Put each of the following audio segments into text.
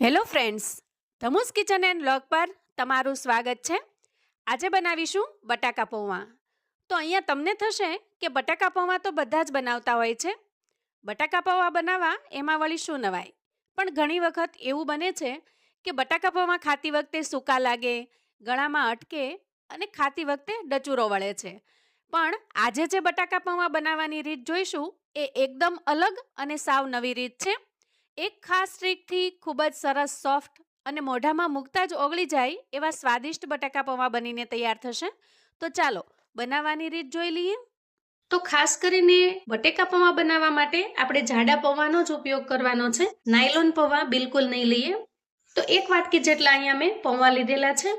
Hello friends ધમુસ kitchen and blog પર તમારું સ્વાગત છે. આજે બનાવીશું બટાકા પૌવા. તો અહીંયા તમને થશે કે બટાકા પૌવા તો બધા જ બનાવતા હોય છે. બટાકા પૌવા બનાવવા એમાં વળી શું નવાય? પણ ઘણી વખત એવું બને છે કે બટાકા પૌવા ખાતી વખતે સૂકા લાગે, ગળામાં અટકે અને ખાતી વખતે ડચુરો વળે છે. પણ આજે જે બટાકા પૌવા બનાવવાની રીત જોઈશું એ એકદમ અલગ અને સાવ નવી રીત છે. એક ખાસ ટ્રીકથી ખૂબ જ સરસ, સોફ્ટ અને મોઢામાં મૂકતા જ ઓગળી જાય એવા સ્વાદિષ્ટ બટાકા પૌવા બનીને તૈયાર થશે. તો ચાલો, બનાવવાની રીત જોઈ લઈએ. તો ખાસ કરીને બટેકા પૌવા બનાવવા માટે આપણે જાડા પૌવાનો જ ઉપયોગ કરવાનો છે. નાયલોન પૌવા બિલકુલ નહીં લઈએ. તો એક વાટકી જેટલા અહીંયા મેં પૌવા લીધેલા છે.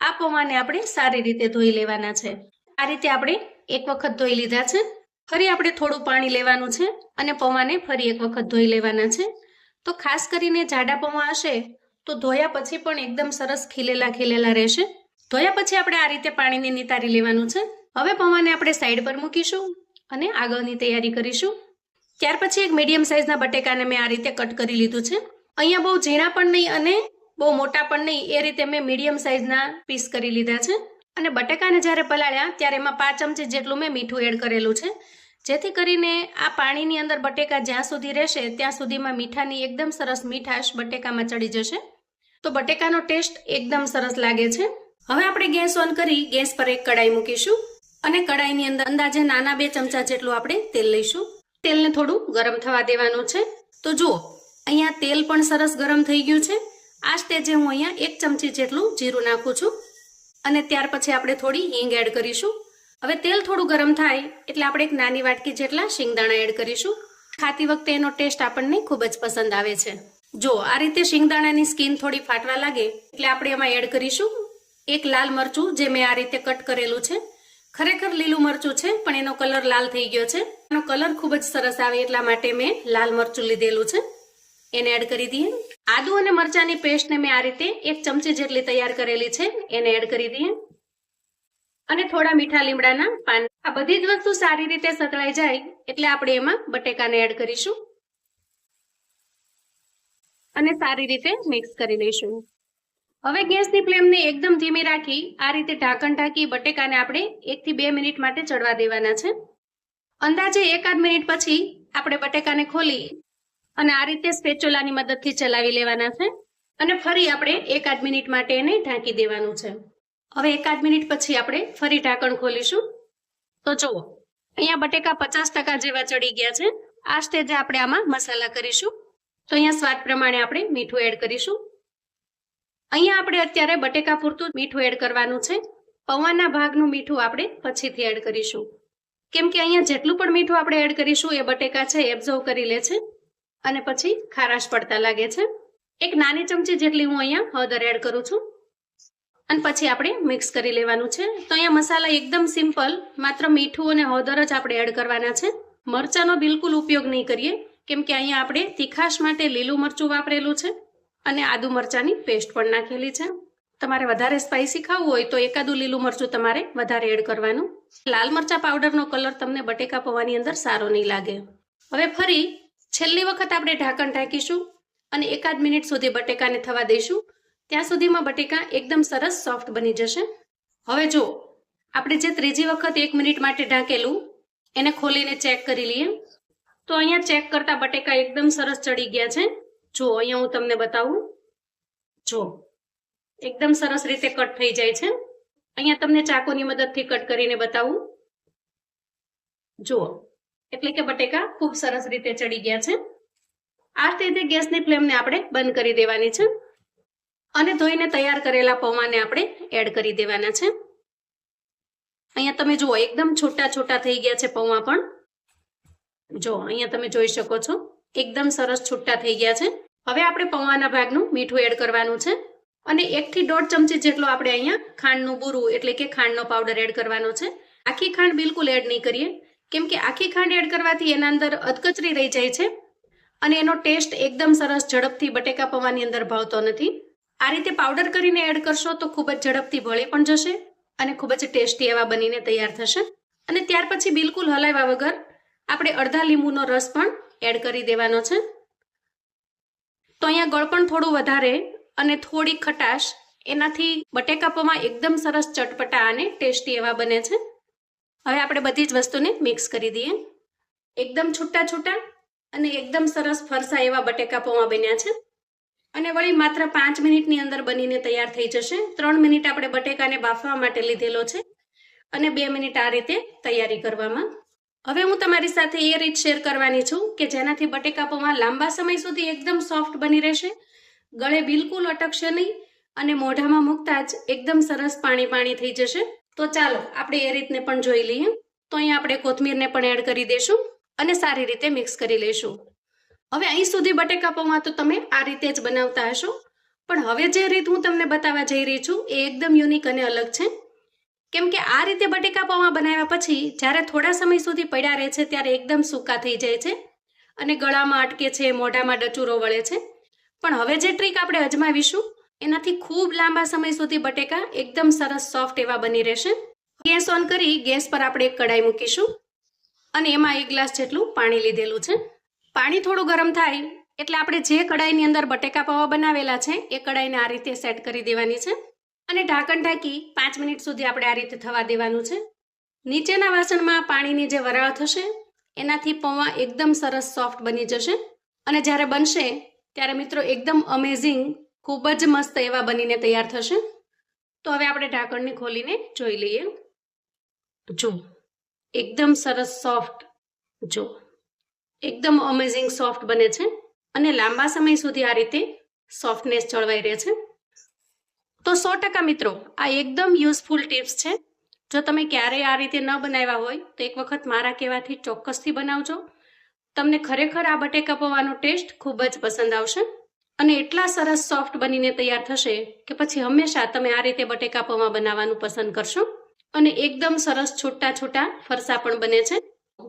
આ પૌવાને આપણે સારી રીતે ધોઈ લેવાના છે. આ રીતે આપણે એક વખત ધોઈ લીધા છે. ફરી આપણે થોડું પાણી લેવાનું છે અને પૌવાને ફરી એક વખત ધોઈ લેવાના છે. તો ખાસ કરીને જાડા હશે તો ધોયા પછી પણ એકદમ સરસ ખીલેલા ખીલેલા રહેશે. ધોયા પછી આપણે આ રીતે પાણીને નિતારી લેવાનું છે. હવે પૌવાને આપણે સાઈડ પર મૂકીશું અને આગળની તૈયારી કરીશું. ત્યાર પછી એક મીડિયમ સાઇઝના બટેકાને મેં આ રીતે કટ કરી લીધું છે. અહીંયા બહુ ઝીણા પણ નહીં અને બહુ મોટા પણ નહીં, એ રીતે મેં મીડિયમ સાઇઝના પીસ કરી લીધા છે. અને બટેકાને જ્યારે પલાળ્યા ત્યારે એમાં પાંચ ચમચી જેટલું મેં મીઠું એડ કરેલું છે. જેથી કરીને આ પાણીની અંદર બટેકા જ્યાં સુધી રહેશે, ત્યાં સુધીમાં મીઠાની એકદમ સરસ મીઠાશ બટેકામાં ચડી જશે. તો બટેકાનો ટેસ્ટ એકદમ સરસ લાગે છે. હવે આપણે ગેસ ઓન કરી, ગેસ પર એક કડાઈ મૂકીશું અને કડાઈની અંદર અંદાજે નાના બે ચમચા જેટલું આપણે તેલ લઈશું. તેલને થોડું ગરમ થવા દેવાનું છે. તો જુઓ, અહીંયા તેલ પણ સરસ ગરમ થઈ ગયું છે. આ સ્ટેજે હું અહીંયા એક ચમચી જેટલું જીરું નાખું છું. અને ત્યાર પછી આપણે થોડી હિંગ એડ કરીશું. હવે તેલ થોડું ગરમ થાય એટલે આપણે એક નાની વાટકી જેટલા શિંગદાણા એડ કરીશું. ખાતી વખતે એનો ટેસ્ટ આપણને ખૂબ જ પસંદ આવે છે. જો આ રીતે શિંગદાણાની સ્કીન થોડી ફાટવા લાગે એટલે આપણે એમાં એડ કરીશું એક લાલ મરચું જે મેં આ રીતે કટ કરેલું છે. ખરેખર લીલું મરચું છે, પણ એનો કલર લાલ થઈ ગયો છે. એનો કલર ખૂબ જ સરસ આવે એટલા માટે મેં લાલ મરચું લીધેલું છે. એને એડ કરી દઈએ. આદુ અને મરચાની પેસ્ટને મેં આ રીતે એક ચમચી જેટલી તૈયાર કરેલી છે. એને એડ કરી દઈએ. અને થોડા મીઠા લીમડાના પાન. આ બધી જ વસ્તુ સારી રીતે સતળાઈ જાય એટલે આપણે એમાં બટેકાને એડ કરીશું. અને સારી રીતે મિક્સ કરી લઈશું. હવે ગેસની ફ્લેમને એકદમ ધીમી રાખી આ રીતે ઢાંકણ ઢાંકી બટેકાને આપણે એકથી બે મિનિટ માટે ચડવા દેવાના છે. અંદાજે એકાદ મિનિટ પછી આપણે બટેકાને ખોલી અને આ રીતે સ્પેચોલાની મદદથી ચલાવી લેવાના છે. અને ફરી આપણે એકાદ મિનિટ માટે એને ઢાંકી દેવાનું છે. હવે એકાદ મિનિટ પછી આપણે ફરી ઢાંકણ ખોલીશું. તો જુઓ, અહીંયા બટેકા પચાસ ટકા જેવા ચડી ગયા છે. આ સ્ટેજે આપણે આમાં મસાલા કરીશું. તો અહીંયા સ્વાદ પ્રમાણે આપણે મીઠું એડ કરીશું. અહીંયા આપણે અત્યારે બટેકા પૂરતું મીઠું એડ કરવાનું છે. પૌવાના ભાગનું મીઠું આપણે પછીથી એડ કરીશું. કેમ કે અહીંયા જેટલું પણ મીઠું આપણે એડ કરીશું, એ બટેકા છે એબ્ઝર્વ કરી લે છે. અને પછી ખારાશ પડતા લાગે છે. એક નાની ચમચી જેટલી હું અહીંયા હળદર એડ કરું છું. અને પછી આપણે મિક્સ કરી લેવાનું છે. તો અહીંયા મસાલા એકદમ સિમ્પલ માત્ર મીઠું અને હળદર જ આપણે એડ કરવાના છે. મરચાંનો બિલકુલ ઉપયોગ નહીં કરીએ, કેમ કે અહીંયા આપણે તીખાશ માટે લીલું મરચું વાપરેલું છે અને આદુ મરચાંની પેસ્ટ પણ નાખેલી છે. તમારે વધારે સ્પાઇસી ખાવું હોય તો એકાદું લીલું મરચું તમારે વધારે એડ કરવાનું. લાલ મરચા પાવડરનો કલર તમને બટેકા પૌવાની અંદર સારો નહીં લાગે. હવે ફરી છેલ્લી વખત આપણે ઢાંકણ ઢાંકીશું અને એકાદ મિનિટ સુધી બટેકાને થવા દઈશું. ત્યાં સુધીમાં બટેકા એકદમ સરસ સોફ્ટ બની જશે. હવે જો આપણે જે ત્રીજી વખત એક મિનિટ માટે ઢાંકેલું, એને ખોલીને ચેક કરી લઈએ. તો અહીંયા ચેક કરતા બટેકા એકદમ સરસ ચડી ગયા છે. જો અહીંયા હું તમને બતાવું. જો, એકદમ સરસ રીતે કટ થઈ જાય છે. અહીંયા તમને ચાકુની મદદથી કટ કરીને બતાવું. જુઓ એટલે કે બટેકા ખૂબ સરસ રીતે ચડી ગયા છે. આ રીતે ગેસની ફ્લેમને આપણે બંધ કરી દેવાની છે. અને ધોઈને તૈયાર કરેલા પૌવાને આપણે એડ કરી દેવાના છે. અહીંયા તમે જુઓ, એકદમ છૂટા છોટા થઈ ગયા છે પૌવા પણ. જો અહીંયા તમે જોઈ શકો છો, એકદમ સરસ છૂટા થઈ ગયા છે. હવે આપણે પૌવાના ભાગનું મીઠું એડ કરવાનું છે અને એકથી દોઢ ચમચી જેટલો આપણે અહીંયા ખાંડનું બુરું, એટલે કે ખાંડનો પાવડર એડ કરવાનો છે. આખી ખાંડ બિલકુલ એડ નહીં કરીએ, કેમ કે આખી ખાંડ એડ કરવાથી એના અંદર અધકચરી રહી જાય છે અને એનો ટેસ્ટ એકદમ સરસ ઝડપથી બટેકા પૌવાની અંદર ભાવતો નથી. આ રીતે પાવડર કરીને એડ કરશો તો ખૂબ જ ઝડપથી ભળી પણ જશે અને ખૂબ જ ટેસ્ટી એવા બનીને તૈયાર થશે. અને ત્યાર પછી બિલકુલ હલાવ્યા વગર આપણે અડધા લીંબુનો રસ પણ એડ કરી દેવાનો છે. તો અહીંયા ગળપણ થોડું વધારે અને થોડી ખટાશ એનાથી બટેકા પૌવા એકદમ સરસ ચટપટા અને ટેસ્ટી એવા બને છે. હવે આપણે બધી જ વસ્તુને મિક્સ કરી દઈએ. એકદમ છૂટા છૂટા અને એકદમ સરસ ફરસા એવા બટેકા પૌવા બન્યા છે. અને વળી માત્ર પાંચ મિનિટની અંદર બનીને તૈયાર થઈ જશે. ત્રણ મિનિટ આપણે બટેકાને બાફવા માટે લીધેલો છે અને બે મિનિટ આ રીતે તૈયારી કરવામાં. હવે હું તમારી સાથે એ રીત શેર કરવાની છું કે જેનાથી બટેકા પૌવા લાંબા સમય સુધી એકદમ સોફ્ટ બની રહેશે, ગળે બિલકુલ અટકશે નહીં અને મોઢામાં મૂકતા જ એકદમ સરસ પાણી પાણી થઈ જશે. તો ચાલો આપણે એ રીતને પણ જોઈ લઈએ. તો અહીંયા આપણે કોથમીરને પણ એડ કરી દઈશું અને સારી રીતે મિક્સ કરી લઈશું. હવે અહીં સુધી બટેકા પૌવા તો તમે આ રીતે જ બનાવતા હશો. પણ હવે જે રીત હું તમને બતાવવા જઈ રહી છું એ એકદમ યુનિક અને અલગ છે. કેમ કે આ રીતે બટેકા પૌવા બનાવ્યા પછી જ્યારે થોડા સમય સુધી પડ્યા રહે છે ત્યારે એકદમ સૂકા થઈ જાય છે અને ગળામાં અટકે છે, મોઢામાં ડચુરો વળે છે. પણ હવે જે ટ્રીક આપણે અજમાવીશું, એનાથી ખૂબ લાંબા સમય સુધી બટેકા એકદમ સરસ સોફ્ટ એવા બની રહેશે. ગેસ ઓન કરી ગેસ પર આપણે એક કડાઈ મૂકીશું અને એમાં એક ગ્લાસ જેટલું પાણી લીધેલું છે. પાણી થોડું ગરમ થાય એટલે આપણે જે કડાઈની અંદર બટેકા પૌવા બનાવેલા છે, એ કડાઈને આ રીતે સેટ કરી દેવાની છે અને ઢાંકણ ઢાંકી પાંચ મિનિટ સુધી આપણે આ રીતે થવા દેવાનું છે. નીચેના વાસણમાં પાણીની જે વરાળ થશે, એનાથી પૌવા એકદમ સરસ સોફ્ટ બની જશે અને જ્યારે બનશે, ત્યારે મિત્રો એકદમ અમેઝિંગ ખૂબ જ મસ્ત એવા બનીને તૈયાર થશે. તો હવે આપણે ઢાંકણને ખોલીને જોઈ લઈએ. જો એકદમ સરસ સોફ્ટ જો એકદમ અમેઝિંગ સોફ્ટ બને છે અને લાંબા સમય સુધી આ રીતે સોફ્ટનેસ જળવાઈ રહે છે. તો સો ટકા મિત્રો, આ એકદમ યુઝફુલ ટિપ્સ છે. જો તમે ક્યારેય આ રીતે ન બનાવ્યા હોય, તો એક વખત મારા કહેવાથી ચોક્કસથી બનાવજો. તમને ખરેખર આ બટેકા પવાનો ટેસ્ટ ખૂબ જ પસંદ આવશે. અને એટલા સરસ સોફ્ટ બનીને તૈયાર થશે કે પછી હંમેશા તમે આ રીતે બટેકા પૌવા બનાવવાનું પસંદ કરશો. અને એકદમ સરસ છૂટા છૂટા ફરસા પણ બને છે.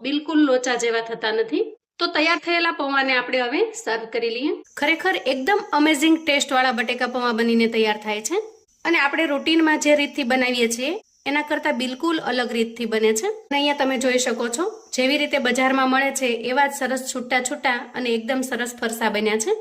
બિલકુલ લોચા જેવા થતા નથી. તો તૈયાર થયેલા પૌવાને આપણે હવે સર્વ કરી લઈએ. ખરેખર એકદમ અમેઝિંગ ટેસ્ટવાળા બટેકા પૌવા બનીને તૈયાર થાય છે. અને આપણે રૂટીનમાં જે રીતથી બનાવીએ છીએ, એના કરતાં બિલકુલ અલગ રીતથી બને છે. અને અહીંયા તમે જોઈ શકો છો, જેવી રીતે બજારમાં મળે છે, એવા જ સરસ છૂટા છૂટા અને એકદમ સરસ ફરસા બન્યા છે.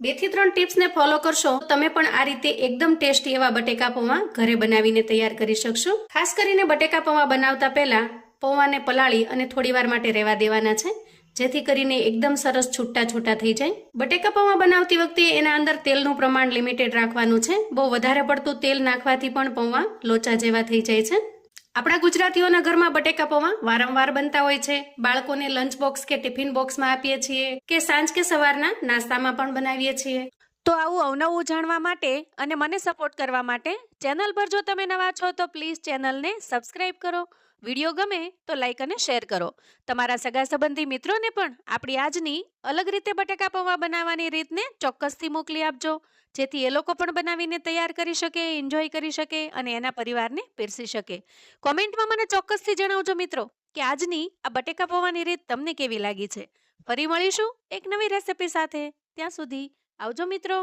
બેથી ત્રણ ટિપ્સને ફોલો કરશો તમે પણ આ રીતે એકદમ ટેસ્ટી એવા બટેકા પૌવા ઘરે બનાવીને તૈયાર કરી શકશો. ખાસ કરીને બટેકા પૌવા બનાવતા પહેલા પૌવાને પલાળી અને થોડી વાર માટે રહેવા દેવાના છે. જેથી કરીને એકદમ સરસ છૂટા છૂટા થઈ જાય. બટેકા પૌવા બનાવતી વખતે એના અંદર તેલનું પ્રમાણ લિમિટેડ રાખવાનું છે. બહુ વધારે પડતું તેલ નાખવાથી પણ પૌવા લોચા જેવા થઈ જાય છે. આપણા ગુજરાતીઓના ઘરમાં બટેકા પૌવા વારંવાર બનતા હોય છે. બાળકોને લંચ બોક્સ કે ટિફિન બોક્સમાં આપીએ છીએ કે સાંજ કે સવારના નાસ્તામાં પણ બનાવીએ છીએ. તો આવું અવનવું જાણવા માટે અને મને સપોર્ટ કરવા માટે ચેનલ પર જો તમે નવા છો તો પ્લીઝ ચેનલને સબસ્ક્રાઈબ કરો. વીડિયો ગમે તો લાઈક અને શેર કરો. તમારા સગા સંબંધી મિત્રોને પણ આપણી આજની અલગ રીતે બટાકા પૌવા બનાવવાની રીતને ચોક્કસથી મોકલી આપજો. જેથી એ લોકો પણ બનાવીને તૈયાર કરી શકે એન્જોય કરી શકે અને એના પરિવારને પીરસી શકે. કોમેન્ટમાં મને ચોક્કસથી જણાવજો મિત્રો કે આજની આ બટેકા પૌવાની રીત તમને કેવી લાગી છે. ફરી મળીશું એક નવી રેસિપી સાથે. ત્યાં સુધી આવજો મિત્રો.